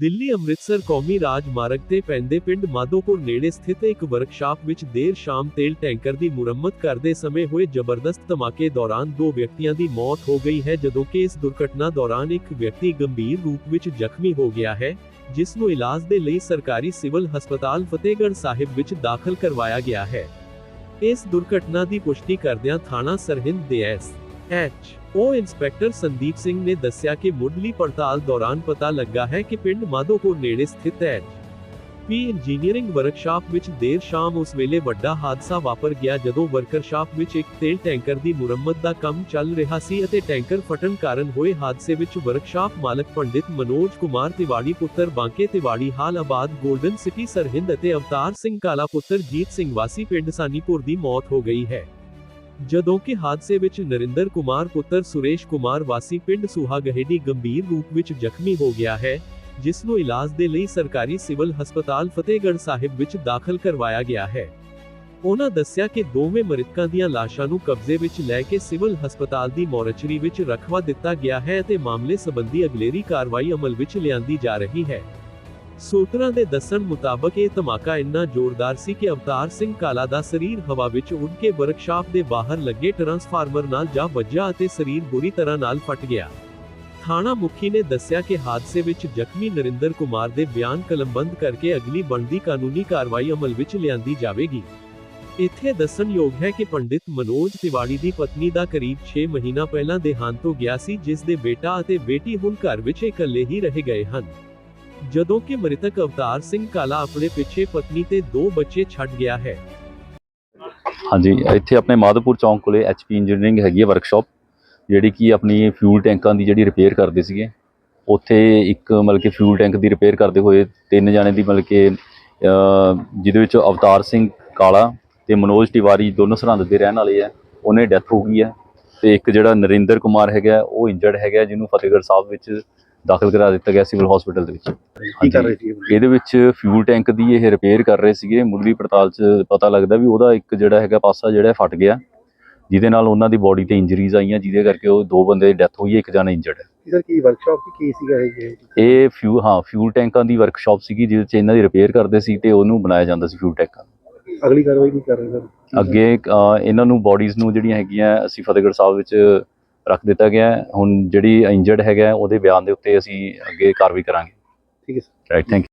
ਦਿੱਲੀ ਅੰਮ੍ਰਿਤਸਰ ਕੌਮੀ ਰਾਜ ਤੇ ਪੈਂਦੇ ਪਿੰਡ ਮਾਧੋਪੁਰ ਨੇੜੇ ਸਥਿਤ ਇੱਕ ਵਰਕਸ਼ਾਪ ਵਿੱਚ ਦੇਰ ਸ਼ਾਮ ਤੇਲ ਟੈਂਕਰ ਦੀ ਮੁਰੰਮਤ ਕਰਦੇ ਸਮੇਂ ਹੋਏ ਜ਼ਬਰਦਸਤ ਧਮਾਕੇ ਦੌਰਾਨ ਦੋ ਵਿਅਕਤੀਆਂ ਦੀ ਮੌਤ ਹੋ ਗਈ ਹੈ, ਜਦੋਂ ਕਿ ਇਸ ਦੁਰਘਟਨਾ ਦੌਰਾਨ ਇੱਕ ਵਿਅਕਤੀ ਗੰਭੀਰ ਰੂਪ ਵਿੱਚ ਜ਼ਖਮੀ ਹੋ ਗਿਆ ਹੈ, ਜਿਸ ਨੂੰ ਇਲਾਜ ਦੇ ਲਈ ਸਰਕਾਰੀ ਸਿਵਲ ਹਸਪਤਾਲ ਫਤਿਹਗੜ੍ਹ ਸਾਹਿਬ ਵਿੱਚ ਦਾਖਲ ਕਰਵਾਇਆ ਗਿਆ ਹੈ। ਇਸ ਦੁਰਘਟਨਾ ਦੀ ਪੁਸ਼ਟੀ ਕਰਦਿਆਂ ਥਾਣਾ ਸਰਹਿੰਦ ਦੇ S. H O inspector Sandeep Singh ਨੇ ਦੱਸਿਆ ਕਿ ਮੁੱਢਲੀ ਪੜਤਾਲ ਦੌਰਾਨ ਪਤਾ ਲੱਗਾ ਹੈ ਕਿ ਪਿੰਡ ਮਾਧੋਪੁਰ ਨੇੜੇ ਸਥਿਤ ਹੈ। ਪੀ ਇੰਜੀਨੀਅਰਿੰਗ ਵਰਕਸ਼ਾਪ ਵਿੱਚ ਦੇਰ ਸ਼ਾਮ ਉਸ ਵੇਲੇ ਵੱਡਾ ਹਾਦਸਾ ਵਾਪਰ ਗਿਆ ਜਦੋਂ ਵਰਕਸ਼ਾਪ ਵਿੱਚ ਇੱਕ ਤੇਲ ਟੈਂਕਰ ਦੀ ਮੁਰੰਮਤ ਦਾ ਕੰਮ ਚੱਲ ਰਿਹਾ ਸੀ ਅਤੇ ਟੈਂਕਰ ਫਟਣ ਕਾਰਨ ਹੋਏ ਹਾਦਸੇ ਵਿੱਚ ਵਰਕਸ਼ਾਪ ਮਾਲਕ ਪੰਡਿਤ ਮਨੋਜ ਕੁਮਾਰ ਤਿਵਾੜੀ, ਪੁੱਤਰ ਬਾਂਕੇ ਤਿਵਾੜੀ, ਹਾਲ ਆਬਾਦ 골ਡਨ ਸਿਟੀ ਸਰਹਿੰਦ ਅਤੇ ਅਵਤਾਰ ਸਿੰਘ ਕਾਲਾ ਪੁੱਤਰ ਜੀਤ ਸਿੰਘ ਵਾਸੀ ਪਿੰਡ ਸਾਨੀਪੁਰ ਦੀ ਮੌਤ ਹੋ ਗਈ ਹੈ। ਜਦੋਂ ਕਿ ਹਾਦਸੇ ਵਿੱਚ ਨਰਿੰਦਰ ਕੁਮਾਰ, ਪੁੱਤਰ ਸੁਰੇਸ਼ ਕੁਮਾਰ ਵਾਸੀ ਪਿੰਡ ਸੁਹਾਗਹੇੜੀ ਗੰਭੀਰ ਰੂਪ ਵਿੱਚ ਜ਼ਖਮੀ ਹੋ ਗਿਆ ਹੈ, ਜਿਸ ਨੂੰ ਇਲਾਜ ਦੇ ਲਈ ਸਰਕਾਰੀ ਸਿਵਲ ਹਸਪਤਾਲ ਫਤਿਹਗੜ੍ਹ ਸਾਹਿਬ ਵਿੱਚ ਦਾਖਲ ਕਰਵਾਇਆ ਗਿਆ ਹੈ। ਉਹਨਾਂ ਦੱਸਿਆ ਕਿ ਦੋਵੇਂ ਮ੍ਰਿਤਕਾਂ ਦੀਆਂ ਲਾਸ਼ਾਂ ਨੂੰ ਕਬਜ਼ੇ ਵਿੱਚ ਲੈ ਕੇ ਸਿਵਲ ਹਸਪਤਾਲ ਦੀ ਮੋਰਚਰੀ ਵਿੱਚ ਰਖਵਾ ਦਿੱਤਾ ਗਿਆ ਹੈ ਅਤੇ ਮਾਮਲੇ ਸੰਬੰਧੀ ਅਗਲੇਰੀ ਕਾਰਵਾਈ ਅਮਲ ਵਿੱਚ ਲਿਆਂਦੀ ਜਾ ਰਹੀ ਹੈ। ਸੂਤਰਾਂ ਦੇ ਦੱਸਣ ਮੁਤਾਬਕ ਇਹ ਧਮਾਕਾ ਇੰਨਾ ਜ਼ੋਰਦਾਰ ਸੀ ਕਿ ਅਵਤਾਰ ਸਿੰਘ ਕਾਲਾ ਦਾ ਸਰੀਰ ਹਵਾ ਵਿੱਚ ਉੱਡ ਕੇ ਵਰਕਸ਼ਾਪ ਦੇ ਬਾਹਰ ਲੱਗੇ ਟਰਾਂਸਫਾਰਮਰ ਨਾਲ ਜਾ ਵੱਜਾ ਅਤੇ ਸਰੀਰ ਬੁਰੀ ਤਰ੍ਹਾਂ ਨਾਲ ਫਟ ਗਿਆ। ਥਾਣਾ ਮੁਖੀ ਨੇ ਦੱਸਿਆ ਕਿ ਹਾਦਸੇ ਵਿੱਚ ਜ਼ਖਮੀ ਨਰਿੰਦਰ ਕੁਮਾਰ ਦੇ ਬਿਆਨ ਕਲਮਬੰਦ ਕਰਕੇ ਅਗਲੀ ਬਣਦੀ ਕਾਨੂੰਨੀ ਕਾਰਵਾਈ ਅਮਲ ਵਿੱਚ ਲਿਆਂਦੀ ਜਾਵੇਗੀ। ਇੱਥੇ ਦੱਸਣਯੋਗ ਹੈ ਕਿ ਪੰਡਿਤ ਮਨੋਜ ਤਿਵਾੜੀ ਦੀ ਪਤਨੀ ਦਾ ਕਰੀਬ 6 ਮਹੀਨਾ ਪਹਿਲਾਂ ਦੇਹਾਂਤ ਹੋ ਗਿਆ ਸੀ, ਜਿਸ ਦੇ ਬੇਟਾ ਅਤੇ ਬੇਟੀ ਹੁਣ ਘਰ ਵਿੱਚ ਇਕੱਲੇ ਹੀ ਰਹਿ ਗਏ ਹਨ। ਜਦੋਂ ਕਿ ਮ੍ਰਿਤਕ ਅਵਤਾਰ ਸਿੰਘ ਕਾਲਾ ਆਪਣੇ ਪਿੱਛੇ ਪਤਨੀ ਤੇ ਦੋ ਬੱਚੇ ਛੱਡ ਗਿਆ ਹੈ। ਹਾਂਜੀ, ਇੱਥੇ ਆਪਣੇ ਮਾਧੋਪੁਰ ਚੌਂਕ ਕੋਲੇ ਐਚਪੀ ਇੰਜੀਨੀਅਰਿੰਗ ਹੈਗੀ ਹੈ ਵਰਕਸ਼ਾਪ ਜਿਹੜੀ ਕਿ ਆਪਣੀ ਫਿਊਲ ਟੈਂਕਾਂ ਦੀ ਜਿਹੜੀ ਰਿਪੇਅਰ ਕਰਦੇ ਸੀਗੇ। ਉੱਥੇ ਇੱਕ ਮਤਲਬ ਕਿ ਫਿਊਲ ਟੈਂਕ ਦੀ ਰਿਪੇਅਰ ਕਰਦੇ ਹੋਏ ਤਿੰਨ ਜਾਣੇ ਦੀ ਮਤਲਬ ਕਿ ਜਿਹਦੇ ਵਿੱਚ ਅਵਤਾਰ ਸਿੰਘ ਕਾਲਾ ਤੇ ਮਨੋਜ ਤਿਵਾਰੀ ਦੋਨੋਂ ਸਰਹੰਦ ਦੇ ਰਹਿਣ ਵਾਲੇ ਆ, ਉਹਨੇ ਡੈਥ ਹੋ ਗਈ ਹੈ ਤੇ ਇੱਕ ਜਿਹੜਾ ਨਰਿੰਦਰ ਕੁਮਾਰ ਹੈਗਾ, ਉਹ ਇੰਜਰਡ ਹੈਗਾ, ਜਿਹਨੂੰ ਫਤਿਹਗੜ੍ਹ ਸਾਹਿਬ ਵਿੱਚ ਦਾਖਲ ਕਰਾ ਦਿੱਤਾ ਗਿਆ ਸਿਵਲ ਹਸਪੀਟਲ ਦੇ ਵਿੱਚ। ਕੀ ਕਰ ਰਹੇ ਸੀ ਇਹ? ਇਹਦੇ ਵਿੱਚ ਫਿਊਲ ਟੈਂਕ ਦੀ ਇਹ ਰਿਪੇਅਰ ਕਰ ਰਹੇ ਸੀਗੇ। ਮੁੱਢਲੀ ਪੜਤਾਲ 'ਚ ਪਤਾ ਲੱਗਦਾ ਵੀ ਉਹਦਾ ਇੱਕ ਜਿਹੜਾ ਹੈਗਾ ਪਾਸਾ ਜਿਹੜਾ ਫਟ ਗਿਆ ਜਿਹਦੇ ਨਾਲ ਉਹਨਾਂ ਦੀ ਬੋਡੀ ਤੇ ਇੰਜਰੀਜ਼ ਆਈਆਂ ਜਿਹਦੇ ਕਰਕੇ ਉਹ ਦੋ ਬੰਦੇ ਦੀ ਡੈਥ ਹੋਈ ਹੈ ਇੱਕ ਜਣਾ ਇੰਜਰਡ ਹੈ। ਸਰ ਕੀ ਵਰਕਸ਼ਾਪ ਕੀ ਸੀਗਾ ਇਹ ਇਹ? ਫਿਊ ਹਾਂ ਫਿਊਲ ਟੈਂਕਾਂ ਦੀ ਵਰਕਸ਼ਾਪ ਸੀਗੀ ਜਿਹਦੇ 'ਚ ਇਹਨਾਂ ਦੀ ਰਿਪੇਅਰ ਕਰਦੇ ਸੀ ਤੇ ਉਹਨੂੰ ਬਣਾਇਆ ਜਾਂਦਾ ਸੀ ਫਿਊਲ ਟੈਂਕਾਂ ਅਗਲੀ ਕਾਰਵਾਈ ਕੀ ਕਰ ਰਹੇ ਸਰ ਅੱਗੇ ਇਹਨਾਂ ਨੂੰ ਬੋਡੀਜ਼ ਨੂੰ ਜਿਹੜੀਆਂ ਹੈਗੀਆਂ ਅਸੀਂ ਫਤਿਹਗੜ੍ਹ ਸਾਹਿਬ ਵਿੱਚ ਰੱਖ ਦਿੱਤਾ ਗਿਆ। ਹੁਣ ਜਿਹੜੀ ਇੰਜਰਡ ਹੈਗਾ ਉਹਦੇ ਬਿਆਨ ਦੇ ਉੱਤੇ ਅਸੀਂ ਅੱਗੇ ਕਾਰਵਾਈ ਕਰਾਂਗੇ। ਠੀਕ ਹੈ ਸਰ। Right thank